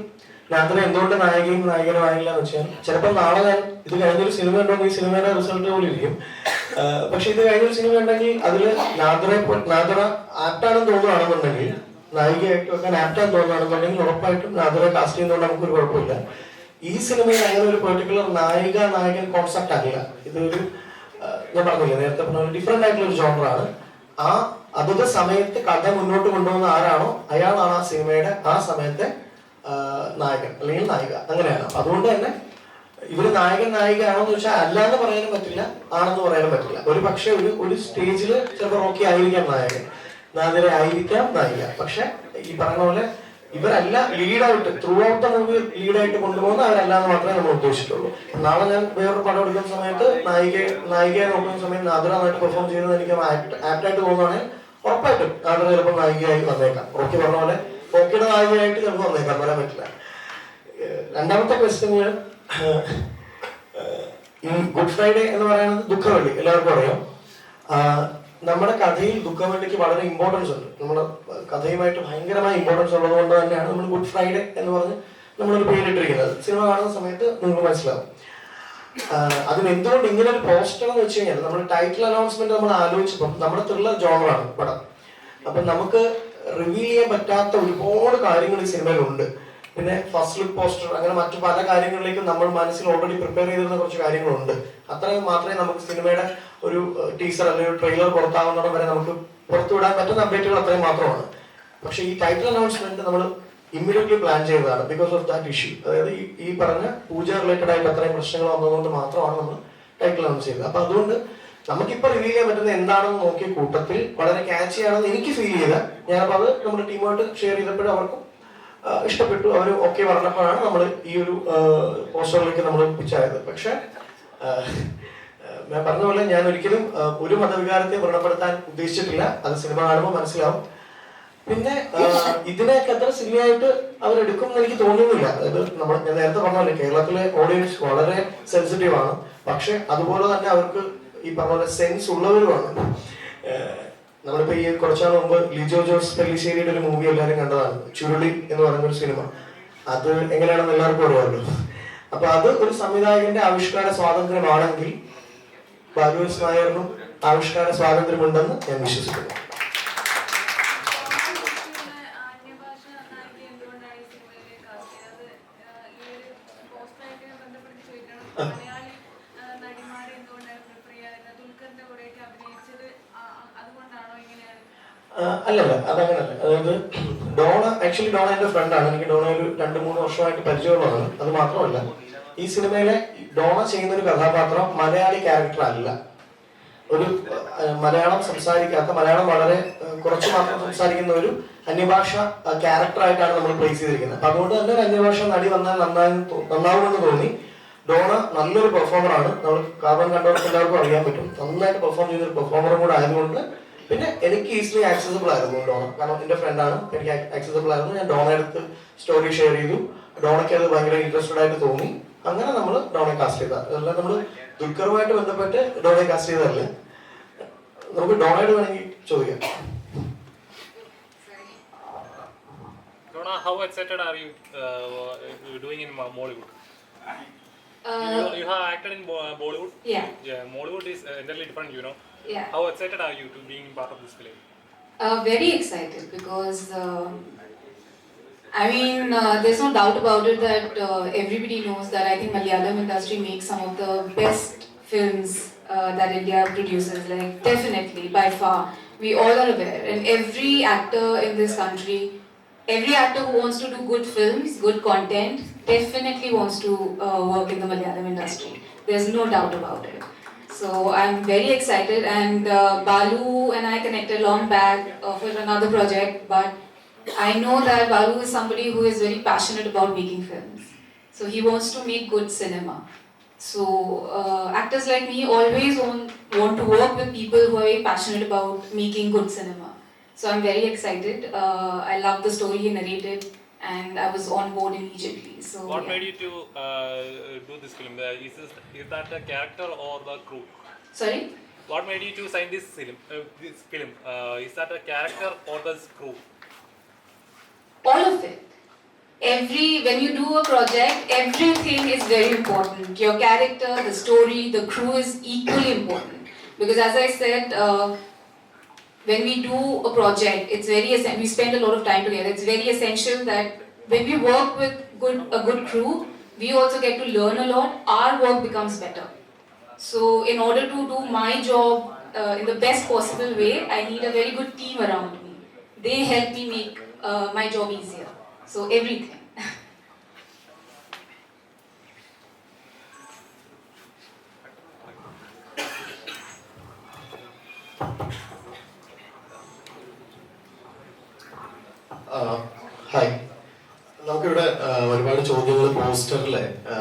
രാത്രി എന്തുകൊണ്ട് നായകയും നായികനും ആയില്ല എന്ന് വെച്ചാൽ ചിലപ്പോൾ നാളെ ഞാൻ ഇത് കഴിഞ്ഞൊരു സിനിമ ഉണ്ടോ ഈ സിനിമയുടെ റിസൾട്ട് പോലെ ഇരിക്കും. പക്ഷെ ഇത് കഴിഞ്ഞൊരു സിനിമ ഉണ്ടെങ്കിൽ അതിൽ നാദറെ നാദറ ആപ്റ്റാണെന്ന് തോന്നുകയാണെന്നുണ്ടെങ്കിൽ നായികയായിട്ട് വെക്കാൻ ആപ്റ്റാന്ന് തോന്നുകയാണെന്നുണ്ടെങ്കിൽ ഉറപ്പായിട്ടും നാദറെ കാസ്റ്റ് ചെയ്യുന്നതുകൊണ്ട് നമുക്കൊരു കുഴപ്പമില്ല. ഈ സിനിമയിൽ അങ്ങനെ ഒരു പെർട്ടിക്കുലർ നായിക നായകൻ കോൺസെപ്റ്റ് അല്ല ഇതൊരു ഞാൻ പറഞ്ഞില്ല നേരത്തെ പറഞ്ഞ ഡിഫറെന്റ് ആയിട്ടുള്ള ഒരു ജോണറാണ് ആ അതത് സമയത്ത് കഥ മുന്നോട്ട് കൊണ്ടുപോകുന്ന ആരാണോ അയാളാണ് ആ സിനിമയുടെ ആ സമയത്തെ നായകൻ അല്ലെങ്കിൽ നായിക. അങ്ങനെയാണ്. അപ്പൊ അതുകൊണ്ട് തന്നെ ഇവർ നായകൻ നായിക ആണോ എന്ന് വെച്ചാൽ അല്ല എന്ന് പറയാനും പറ്റില്ല ആണെന്ന് പറയാനും പറ്റില്ല. ഒരു പക്ഷെ ഒരു ഒരു സ്റ്റേജിൽ ചിലപ്പോൾ റോക്കി ആയിരിക്കാം നായകൻ. നാദിര ആയിരിക്കാം നായിക. പക്ഷെ ഈ പറഞ്ഞ പോലെ ഇവരല്ല ലീഡായിട്ട് ത്രൂ ഔട്ട് ദ മൂവി ലീഡായിട്ട് കൊണ്ടുപോകുന്ന അവരല്ല എന്ന് മാത്രമേ നമ്മൾ ഉദ്ദേശിച്ചിട്ടുള്ളൂ. നാളെ ഞാൻ വേറൊരു പടം എടുക്കുന്ന സമയത്ത് നായിക നായികയെ നോക്കുന്ന സമയത്ത് നാദുര നന്നായിട്ട് പെർഫോം ചെയ്യുന്നത് എനിക്ക് ആപ്റ്റായിട്ട് തോന്നുകയാണെങ്കിൽ ഉറപ്പായിട്ടും നാദുര ചിലപ്പോൾ നായികയായി വന്നേക്കാം. ഓക്കെ പറഞ്ഞ പോലെ ഓക്കെയുടെ നായികയായിട്ട് ചിലപ്പോൾ വന്നേക്കാം പറയാൻ പറ്റില്ല. രണ്ടാമത്തെ ക്വസ്റ്റ്യൻ ഈ ഗുഡ് ഫ്രൈഡേ എന്ന് പറയുന്നത് ദുഃഖവെള്ളി എല്ലാവർക്കും അറിയാം. നമ്മുടെ കഥയിൽ ദുഃഖവെള്ളിക്ക് വളരെ ഇമ്പോർട്ടൻസ് ഉണ്ട്. നമ്മുടെ കഥയുമായിട്ട് ഭയങ്കരമായ ഇമ്പോർട്ടൻസ് ഉള്ളത് കൊണ്ട് തന്നെയാണ് നമ്മൾ ഗുഡ് ഫ്രൈഡേ എന്ന് പറഞ്ഞ് നമ്മളൊരു പേരിട്ടിരിക്കുന്നത്. സിനിമ കാണുന്ന സമയത്ത് നിങ്ങൾ മനസ്സിലാവും. അതിന് എന്തുകൊണ്ട് ഇങ്ങനെ ഒരു പോസ്റ്റർ എന്ന് വെച്ച് കഴിഞ്ഞാൽ നമ്മൾ ടൈറ്റിൽ അനൗൺസ്മെന്റ് നമ്മൾ ആലോചിച്ചപ്പോൾ നമ്മുടെ ത്രില്ലർ ജോണറാണ് പടം. അപ്പൊ നമുക്ക് റിവീൽ ചെയ്യാൻ പറ്റാത്ത ഒരുപാട് കാര്യങ്ങൾ ഈ സിനിമയിലുണ്ട് പിന്നെ ഫസ്റ്റ് ലുക്ക് പോസ്റ്റർ അങ്ങനെ മറ്റു പല കാര്യങ്ങളിലേക്കും നമ്മൾ മനസ്സിൽ ഓൾറെഡി പ്രിപ്പയർ ചെയ്തിരുന്ന കുറച്ച് കാര്യങ്ങളുണ്ട്. അത്രയും മാത്രമേ നമുക്ക് സിനിമയുടെ ഒരു ടീസർ അല്ലെങ്കിൽ ഒരു ട്രെയിലർ പുറത്താവുന്നിടം വരെ നമുക്ക് പുറത്തുവിടാൻ പറ്റുന്ന അപ്ഡേറ്റുകൾ അത്രയും മാത്രമാണ്. പക്ഷെ ഈ ടൈറ്റിൽ അനൗൺസ്മെന്റ് നമ്മൾ ഇമ്മീഡിയറ്റ്ലി പ്ലാൻ ചെയ്തതാണ് ബിക്കോസ് ഓഫ് ദാറ്റ് ഇഷ്യൂ അതായത് ഈ പറഞ്ഞ പൂജ റിലേറ്റഡ് ആയിട്ട് അത്രയും പ്രശ്നങ്ങൾ വന്നതുകൊണ്ട് മാത്രമാണ് നമ്മൾ ടൈറ്റിൽ അനൗൺസ് ചെയ്തത്. അപ്പൊ അതുകൊണ്ട് നമുക്കിപ്പോൾ റിവീൽ ചെയ്യാൻ പറ്റുന്ന എന്താണെന്ന് നോക്കിയ കൂട്ടത്തിൽ വളരെ ക്യാച്ചി ആണെന്ന് എനിക്ക് ഫീൽ ചെയ്ത ഞാനപ്പോൾ അത് നമ്മുടെ ടീമായിട്ട് ഷെയർ ചെയ്തപ്പോഴും അവർക്കും ഇഷ്ടപ്പെട്ടു. അവർ ഓക്കെ പറഞ്ഞപ്പോഴാണ് നമ്മൾ ഈ ഒരു പോസ്റ്ററിലേക്ക് നമ്മൾ പിച്ചായത്. പക്ഷെ ഞാൻ പറഞ്ഞ പോലെ ഞാൻ ഒരിക്കലും ഒരു മതവികാരത്തെ വ്രണപ്പെടുത്താൻ ഉദ്ദേശിച്ചിട്ടില്ല. അത് സിനിമ കാണുമ്പോൾ മനസ്സിലാവും. പിന്നെ ഇതിനൊക്കെ അത്ര സിനിമയായിട്ട് അവരെടുക്കും എന്ന് എനിക്ക് തോന്നുന്നില്ല. അതായത് നമ്മൾ ഞാൻ നേരത്തെ പറഞ്ഞ കേരളത്തിലെ ഓഡിയൻസ് വളരെ സെൻസിറ്റീവ് ആണ്. പക്ഷെ അതുപോലെ തന്നെ അവർക്ക് ഈ പറഞ്ഞ പോലെ സെൻസ് ഉള്ളവരുമാണ്. നമ്മളിപ്പോ ഈ കുറച്ചാൾ മുമ്പ് ലിജോ ജോസ് പെല്ലിശ്ശേരിയുടെ ഒരു മൂവി എല്ലാവരും കണ്ടതാണ്. ചുരുളി എന്ന് പറയുന്ന ഒരു സിനിമ അത് എങ്ങനെയാണെന്ന് എല്ലാവർക്കും അറിയാമല്ലോ. അപ്പൊ അത് ഒരു സംവിധായകന്റെ ആവിഷ്കാര സ്വാതന്ത്ര്യമാണെങ്കിൽ ബാബു എസ് നായറിനും ആവിഷ്കാര സ്വാതന്ത്ര്യമുണ്ടെന്ന് ഞാൻ വിശ്വസിക്കുന്നു അന്യഭാഷ നായിക എന്തുകൊണ്ടാണ് ഈ സിനിമയിലേക്ക് കാസ്റ്റ് ചെയ്തത് ആഹ് ഈ ഒരു പോസ്റ്ററായിട്ട് ബന്ധപ്പെട്ട് ചോദിക്കണം മലയാളി ആഹ് നടിമാരെ എന്തുകൊണ്ടാണ് പ്രിഫർ ചെയ്യാതിരുന്നത് ദുൽഖറിന്റെ കൂടെയൊക്കെ അഭിനയിച്ചത് ആ- അതുകൊണ്ടാണോ ഇങ്ങനെയാണ് ആഹ് അല്ലല്ല അതങ്ങനല്ല. അതായത് ഡോണ ആക്ച്വലി ഡോണ എന്റെ ഫ്രണ്ടാണ് എനിക്ക് ഡോണ ഒരു രണ്ട് മൂന്ന് വർഷമായിട്ട് പരിചയമുള്ളതാണ്. അത് മാത്രമല്ല ഈ സിനിമയിലെ ഡോണ ചെയ്യുന്ന ഒരു കഥാപാത്രം മലയാളി ക്യാരക്ടർ അല്ല. ഒരു മലയാളം സംസാരിക്കാത്ത മലയാളം വളരെ കുറച്ച് മാത്രം സംസാരിക്കുന്ന ഒരു അന്യഭാഷ ക്യാരക്ടറായിട്ടാണ് നമ്മൾ പ്ലേസ് ചെയ്തിരിക്കുന്നത്. അപ്പൊ അതുകൊണ്ട് തന്നെ ഒരു അന്യഭാഷ നടി വന്നാൽ നന്നായി നന്നാവുമെന്ന് തോന്നി. ഡോണ നല്ലൊരു പെർഫോമർ ആണ്. നമ്മൾ കാർബൺ കണ്ടവർക്ക് എല്ലാവർക്കും അറിയാൻ പറ്റും. നന്നായിട്ട് പെർഫോം ചെയ്ത ഒരു പെർഫോമറും കൂടെ ആയതുകൊണ്ട് പിന്നെ എനിക്ക് ഈസിലി ആക്സസിബിൾ ആയിരുന്നു ഡോണ. കാരണം എന്റെ ഫ്രണ്ടാണ് എനിക്ക് ആക്സസിബിൾ ആയിരുന്നു. ഞാൻ ഡോണ അടുത്ത് സ്റ്റോറി ഷെയർ ചെയ്തു. ഡോണയ്ക്ക് അത് ഭയങ്കര ഇൻട്രസ്റ്റഡ് ആയിട്ട് തോന്നി. അങ്ങനെ നമ്മൾ ഡോണെ കാസ്റ്റ് ചെയ്ത. അതല്ല നമ്മൾ ദുൽഖറുമായിട്ട് ബന്ധപ്പെട്ട് ഡോണെ കാസ്റ്റ് ചെയ്തതല്ല. നമുക്ക് ഡോണയോട് വേണമെങ്കിൽ ചോദിക്കാം. excited are you uh, doing in bollywood? Uh, you, you have acted in Bo- Bollywood. yeah, Yeah, Bollywood is uh, entirely different, you know. Yeah. How excited are you to being part of this film? Uh, very excited because um, I mean, uh, there's no doubt about it that uh, everybody knows that I think Malayalam industry makes some of the best films uh, that India produces. Like definitely, by far, we all are aware, and every actor in this country, every actor who wants to do good films, good content, definitely wants to uh, work in the Malayalam industry. There's no doubt about it. So I'm very excited, and uh, Balu and I connected long back uh, for another project. But I know that Balu is somebody who is very passionate about making films. So he wants to make good cinema. So uh, actors like me always want, want to work with people who are very passionate about making good cinema. So I'm very excited. Uh, I love the story he narrated, and I was on board immediately. So What yeah. made you to uh, do this film? Uh, is, this, is that the character or the crew? Sorry. What made you to sign this film? Uh, this film? Uh, is that a character or the crew? all of it every when you do a project everything is very important your character the story the crew is equally important because as i said uh, when we do a project it's very we spend a lot of time together. It's very essential that when we work with good a good crew we also get to learn a lot. Our work becomes better. So in order to do my job uh, in the best possible way i need a very good team around me. They help me make uh, my job easier. So everything. ചോദ്യങ്ങൾ പോസ്റ്ററിലെ ആ,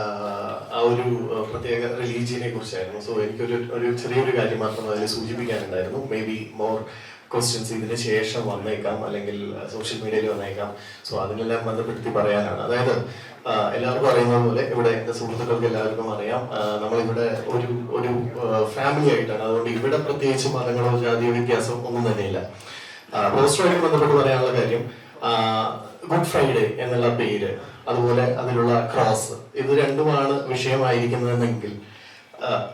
ഒരു പ്രത്യേക റിലീജിയനെ കുറിച്ചായിരുന്നു. So എനിക്കൊരു ഒരു ചെറിയൊരു കാര്യം മാത്രം അതിൽ സൂചിപ്പിക്കാനുണ്ടായിരുന്നു. മേ ബി മോർ ക്വസ്റ്റ്യൻസ് ഇതിന് ശേഷം വന്നേക്കാം. അല്ലെങ്കിൽ സോഷ്യൽ മീഡിയയിൽ വന്നേക്കാം. സോ അതിനെല്ലാം ബന്ധപ്പെടുത്തി പറയാനാണ്. അതായത് എല്ലാവർക്കും അറിയുന്ന പോലെ ഇവിടെ എന്റെ സുഹൃത്തുക്കൾക്ക് എല്ലാവർക്കും അറിയാം. നമ്മളിവിടെ ഒരു ഒരു ഫാമിലി ആയിട്ടാണ്. അതുകൊണ്ട് ഇവിടെ പ്രത്യേകിച്ച് മതങ്ങളോ ജാതിയോ വ്യത്യാസം ഒന്നും തന്നെയില്ല. പോസ്റ്ററുമായിട്ട് ബന്ധപ്പെട്ട് പറയാനുള്ള കാര്യം ഗുഡ് ഫ്രൈഡേ എന്നുള്ള പേര്. അതുപോലെ അതിലുള്ള ക്രോസ് ഇത് രണ്ടുമാണ് വിഷയമായിരിക്കുന്നതെങ്കിൽ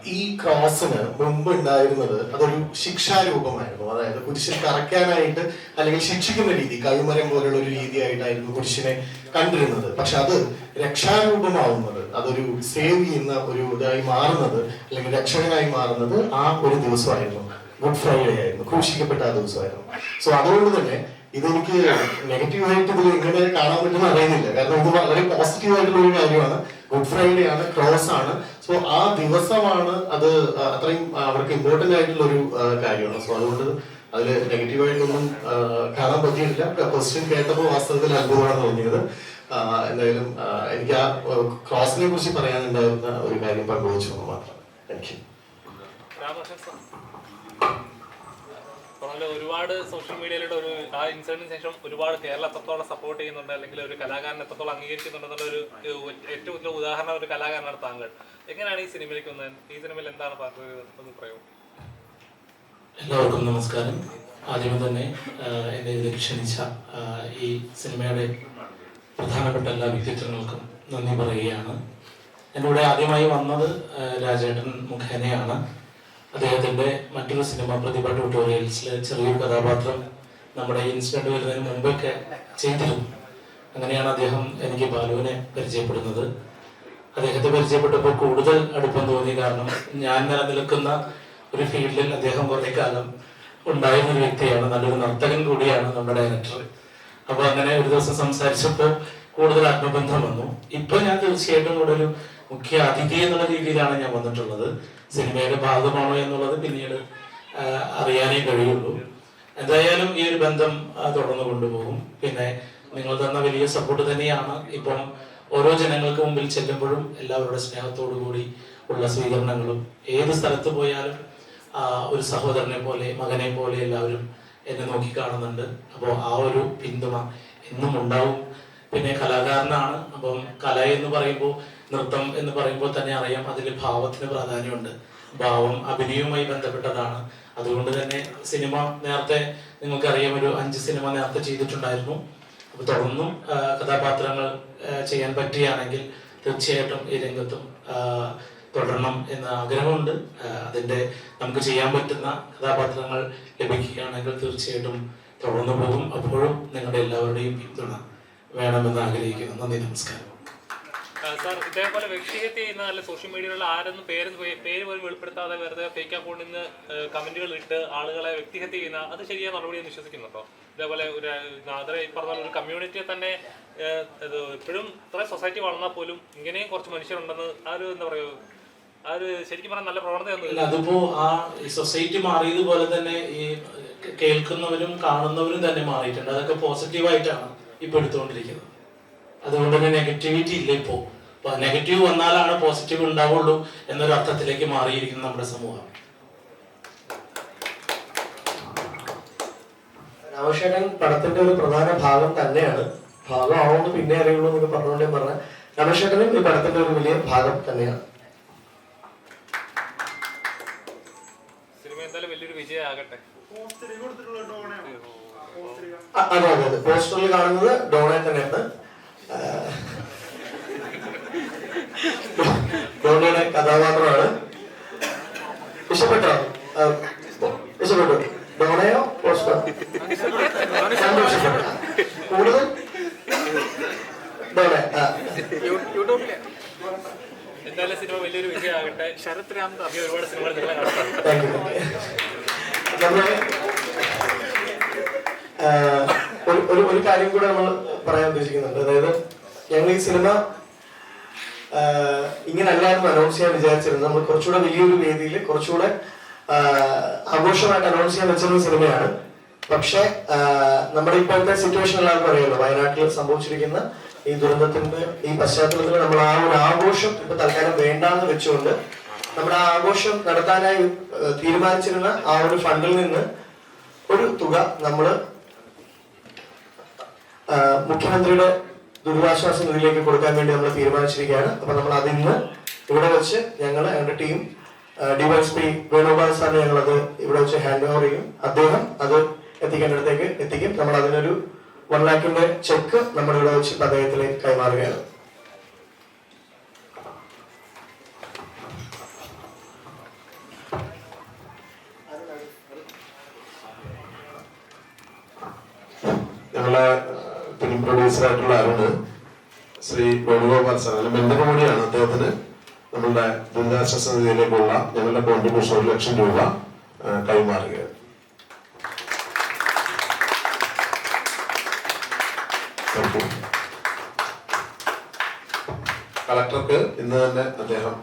ഈ ക്രോസിന് മുമ്പ് ഉണ്ടായിരുന്നത് അതൊരു ശിക്ഷാരൂപമായിരുന്നു. അതായത് കുരിശിൽ കറക്കാനായിട്ട് അല്ലെങ്കിൽ ശിക്ഷിക്കുന്ന രീതി കഴുമരം പോലുള്ള ഒരു രീതിയായിട്ടായിരുന്നു കുരിശിനെ കണ്ടിരുന്നത്. പക്ഷെ അത് രക്ഷാരൂപമാവുന്നത് അതൊരു സേവ് ചെയ്യുന്ന ഒരു ഇതായി മാറുന്നത് അല്ലെങ്കിൽ രക്ഷകനായി മാറുന്നത് ആ ഒരു ദിവസമായിരുന്നു. ഗുഡ് ഫ്രൈഡേ ആയിരുന്നു. ക്രൂശിക്കപ്പെട്ട ആ ദിവസമായിരുന്നു. സോ അതുകൊണ്ട് തന്നെ ഇതെനിക്ക് നെഗറ്റീവായിട്ട് ഇതിൽ എങ്ങനെ കാണാൻ പറ്റുമെന്ന് അറിയുന്നില്ല. കാരണം ഇത് വളരെ പോസിറ്റീവ് ആയിട്ടുള്ള ഒരു കാര്യമാണ്. ഗുഡ് ഫ്രൈഡേ ആണ് ക്രോസ് ആണ്. സോ ആ ദിവസമാണ് അത് അത്രയും അവർക്ക് ഇമ്പോർട്ടന്റ് ആയിട്ടുള്ള ഒരു കാര്യമാണ്. സോ അതുകൊണ്ട് അതിൽ നെഗറ്റീവ് ആയിട്ടൊന്നും ആ, കാണാൻ പറ്റിയിട്ടില്ല. ക്വസ്റ്റ്യൻ കേട്ടപ്പോൾ വാസ്തവത്തിൽ അത്ഭുതമാണ് തോന്നിയത്. എന്തായാലും എനിക്ക് ആ ക്രോസിനെ കുറിച്ച് പറയാനുണ്ടായിരുന്ന ഒരു കാര്യം പങ്കുവച്ചു മാത്രം. താങ്ക് യു രാമകൃഷ്ണൻ പറഞ്ഞ ഒരുപാട് സോഷ്യൽ മീഡിയയിലൂടെ ഒരു ആ ഇൻസിഡന്റിന് ശേഷം ഒരുപാട് കേരളം എത്രത്തോളം സപ്പോർട്ട് ചെയ്യുന്നുണ്ട് അല്ലെങ്കിൽ ഒരു കലാകാരൻ എത്രത്തോളം അംഗീകരിക്കുന്നുണ്ടെന്നുള്ള ഒരു ഏറ്റവും വലിയ ഉദാഹരണം ഒരു കലാകാരനാണ് താങ്കൾ. എങ്ങനെയാണ് ഈ സിനിമയിലേക്ക് വന്നത്? ഈ സിനിമയിൽ എന്താണ് പറഞ്ഞത്? പറയൂ. എല്ലാവർക്കും നമസ്കാരം. ആദ്യമേ തന്നെ എന്നെ ഇതിലേക്ക് ക്ഷണിച്ച ഈ സിനിമയുടെ പ്രധാനപ്പെട്ട എല്ലാ വ്യക്തിത്വങ്ങൾക്കും നന്ദി പറയുകയാണ്. കൂടെ ആദ്യമായി വന്നത് രാജേട്ടൻ മുഖേനയാണ്. അദ്ദേഹത്തിന്റെ മറ്റൊരു സിനിമ പ്രതിഭ ട്യൂട്ടോറിയൽസിലെ ചെറിയൊരു കഥാപാത്രം നമ്മുടെ ഇൻസിഡന്റ് വരുന്നതിന് മുമ്പൊക്കെ ചെയ്തിരുന്നു. അങ്ങനെയാണ് അദ്ദേഹം എനിക്ക് ബാലുവിനെ പരിചയപ്പെടുന്നത്. അദ്ദേഹത്തെ പരിചയപ്പെട്ടപ്പോൾ കൂടുതൽ അടുപ്പം തോന്നി കാരണം ഞാൻ നിലനിൽക്കുന്ന ഒരു ഫീൽഡിൽ അദ്ദേഹം കുറെ കാലം ഉണ്ടായിരുന്ന ഒരു വ്യക്തിയാണ് നല്ലൊരു നർത്തകൻ കൂടിയാണ് നമ്മുടെ ഡയറക്ടർ അപ്പൊ അങ്ങനെ ഒരു ദിവസം സംസാരിച്ചപ്പോൾ കൂടുതൽ ആത്മബന്ധം വന്നു. ഇപ്പൊ ഞാൻ തീർച്ചയായിട്ടും ഇവിടെ ഒരു മുഖ്യ അതിഥി എന്നുള്ള രീതിയിലാണ് ഞാൻ വന്നിട്ടുള്ളത്. സിനിമയുടെ ഭാഗമാണോ എന്നുള്ളത് പിന്നീട് അറിയാനേ കഴിയുള്ളൂ. എന്തായാലും ഈ ഒരു ബന്ധം തുടർന്നു കൊണ്ടുപോകും. പിന്നെ നിങ്ങൾ തന്ന വലിയ സപ്പോർട്ട് തന്നെയാണ്. ഇപ്പം ഓരോ ജനങ്ങൾക്ക് മുമ്പിൽ ചെല്ലുമ്പോഴും എല്ലാവരുടെ സ്നേഹത്തോടു കൂടി ഉള്ള സ്വീകരണങ്ങളും ഏത് സ്ഥലത്ത് പോയാലും ഒരു സഹോദരനെ പോലെ മകനെ പോലെ എല്ലാവരും എന്നെ നോക്കി കാണുന്നുണ്ട്. അപ്പോൾ ആ ഒരു പിന്തുണ എന്നും ഉണ്ടാവും. പിന്നെ കലാകാരനാണ്. അപ്പം കല എന്ന് പറയുമ്പോൾ നൃത്തം എന്ന് പറയുമ്പോൾ തന്നെ അറിയാം അതിൽ ഭാവത്തിന് പ്രാധാന്യമുണ്ട്. ഭാവം അഭിനയവുമായി ബന്ധപ്പെട്ടതാണ്. അതുകൊണ്ട് തന്നെ സിനിമ നേരത്തെ നിങ്ങൾക്കറിയാം ഒരു അഞ്ച് സിനിമ നേരത്തെ ചെയ്തിട്ടുണ്ടായിരുന്നു. അപ്പോൾ തുടർന്നും കഥാപാത്രങ്ങൾ ചെയ്യാൻ പറ്റുകയാണെങ്കിൽ തീർച്ചയായിട്ടും ഈ രംഗത്തും തുടരണം എന്ന ആഗ്രഹമുണ്ട്. അതിന്റെ നമുക്ക് ചെയ്യാൻ പറ്റുന്ന കഥാപാത്രങ്ങൾ ലഭിക്കുകയാണെങ്കിൽ തീർച്ചയായിട്ടും തുടർന്നു പോകും. അപ്പോഴും നിങ്ങളുടെ എല്ലാവരുടെയും പിന്തുണ വേണമെന്ന് ആഗ്രഹിക്കുന്നു. നന്ദി നമസ്കാരം. സാർ ഇതേപോലെ വ്യക്തിഹത്യ ചെയ്യുന്ന അല്ല സോഷ്യൽ മീഡിയയിലുള്ള ആരൊന്നും പേര് പേര് പോലും വെളിപ്പെടുത്താതെ വെറുതെ ഫേക്ക് അക്കൗണ്ടിൽ നിന്ന് കമന്റുകൾ ഇട്ട് ആളുകളെ വ്യക്തിഹത്യ ചെയ്യുന്ന അത് ശരിയായ നടപടി എന്ന് വിശ്വസിക്കുന്നുണ്ടോ ഇതേപോലെ ഒരു നാദര ഈ പറഞ്ഞ ഒരു കമ്മ്യൂണിറ്റിയെ തന്നെ ഇപ്പോഴും ഇത്ര സൊസൈറ്റി വളർന്നാൽ പോലും ഇങ്ങനെയും കുറച്ച് മനുഷ്യരുണ്ടെന്ന് ആ ഒരു എന്താ പറയുക ആ ഒരു ശരിക്കും പറഞ്ഞാൽ നല്ല അല്ല പ്രവണതയൊന്നും അതിപ്പോ ആ സൊസൈറ്റി മാറിയതുപോലെ തന്നെ ഈ കേൾക്കുന്നവരും കാണുന്നവരും തന്നെ മാറിയിട്ടുണ്ട്. അതൊക്കെ പോസിറ്റീവായിട്ടാണ് ഇപ്പൊ എടുത്തുകൊണ്ടിരിക്കുന്നത്. അതുകൊണ്ട് തന്നെ നെഗറ്റിവിറ്റി ഇല്ല ഇപ്പോ? നെഗറ്റീവ് വന്നാലാണ് പോസിറ്റീവ് ഉണ്ടാവുള്ളൂ എന്നൊരു അർത്ഥത്തിലേക്ക് മാറിയിരിക്കുന്നു നമ്മുടെ സമൂഹം. രാമശേഖരൻ പടത്തിന്റെ ഒരു പ്രധാന ഭാഗം തന്നെയാണ്. ഭാഗമാവുമെന്ന് പിന്നെ അറിയുള്ളൂ എന്നൊക്കെ പറഞ്ഞുകൊണ്ട് പറഞ്ഞ. രാമശേഖരനും ഈ പടത്തിന്റെ ഒരു വലിയ ഭാഗം തന്നെയാണ്. അതെ അതെ അതെ. പോസ്റ്ററിൽ കാണുന്നത് ഡോണെ തന്നെയാണ്. ഡോണയുടെ കഥാപാത്രമാണ്. ഇഷ്ടപ്പെട്ടോ? ഇഷ്ടപ്പെട്ടു. ഡോണയോ ഇഷ്ടപ്പെട്ടു. കൂടുതൽ? ഡോണ എന്തായാലും സിനിമ വലിയൊരു വിജയമാകട്ടെ. ശരത് രാംദാസ് ഒരുപാട് സിനിമകൾ നിങ്ങളെ കാണാം. ഒരു ഒരു കാര്യം കൂടെ നമ്മൾ പറയാൻ ഉദ്ദേശിക്കുന്നുണ്ട്. അതായത് ഞങ്ങൾ ഈ സിനിമ ഇങ്ങനെ അല്ലായിരുന്നു അനൗൺസ് ചെയ്യാൻ വിചാരിച്ചിരുന്നത്. നമ്മൾ കുറച്ചുകൂടെ വലിയൊരു വേദിയിൽ കുറച്ചുകൂടെ ആഘോഷമായിട്ട് അനൗൺസ് ചെയ്യാൻ വെച്ചിരുന്ന സിനിമയാണ്. പക്ഷേ നമ്മുടെ ഇപ്പോഴത്തെ സിറ്റുവേഷൻ എല്ലാവർക്കും അറിയാലോ. വയനാട്ടിൽ സംഭവിച്ചിരിക്കുന്ന ഈ ദുരന്തത്തിന്റെ ഈ പശ്ചാത്തലത്തിൽ നമ്മൾ ആ ഒരു ആഘോഷം ഇപ്പൊ തൽക്കാലം വേണ്ടാന്ന് വെച്ചുകൊണ്ട് നമ്മുടെ ആ ആഘോഷം നടത്താനായി തീരുമാനിച്ചിരുന്ന ആ ഒരു ഫണ്ടിൽ നിന്ന് ഒരു തുക നമ്മൾ മുഖ്യമന്ത്രിയുടെ ദുരിതാശ്വാസ നിധിയിലേക്ക് കൊടുക്കാൻ വേണ്ടി നമ്മൾ തീരുമാനിച്ചിരിക്കുകയാണ്. അപ്പൊ നമ്മൾ അതിന്ന് ഇവിടെ വെച്ച് ഞങ്ങൾ ഞങ്ങളുടെ ടീം ഡിവൈഎസ്പി വേണുഗോപാൽ സാറിന് ഞങ്ങൾ അത് ഇവിടെ വെച്ച് ഹാൻഡ് ഓവർ ചെയ്യും. അദ്ദേഹം അത് എത്തിക്കേണ്ടിടത്തേക്ക് എത്തിക്കും. നമ്മൾ അതിനൊരു വൺ ലാഖിന്റെ ചെക്ക് നമ്മൾ ഇവിടെ വെച്ച് അദ്ദേഹത്തിലേക്ക് കൈമാറുകയാണ്. ഞങ്ങളെ ഫിലിം പ്രൊഡ്യൂസറായിട്ടുള്ള അരുണ് ശ്രീ വേണുഗോപാൽ സാർ അതിന് മെന്റർ കൂടിയാണ് അദ്ദേഹത്തിന് നമ്മളുടെ ദുരിതാശ്വാസ നിധിയിലേക്കുള്ള ഞങ്ങളുടെ കോൺട്രിബ്യൂഷൻ ഒരു ലക്ഷം രൂപ കൈമാറുക. കളക്ടർക്ക് ഇന്ന് തന്നെ അദ്ദേഹം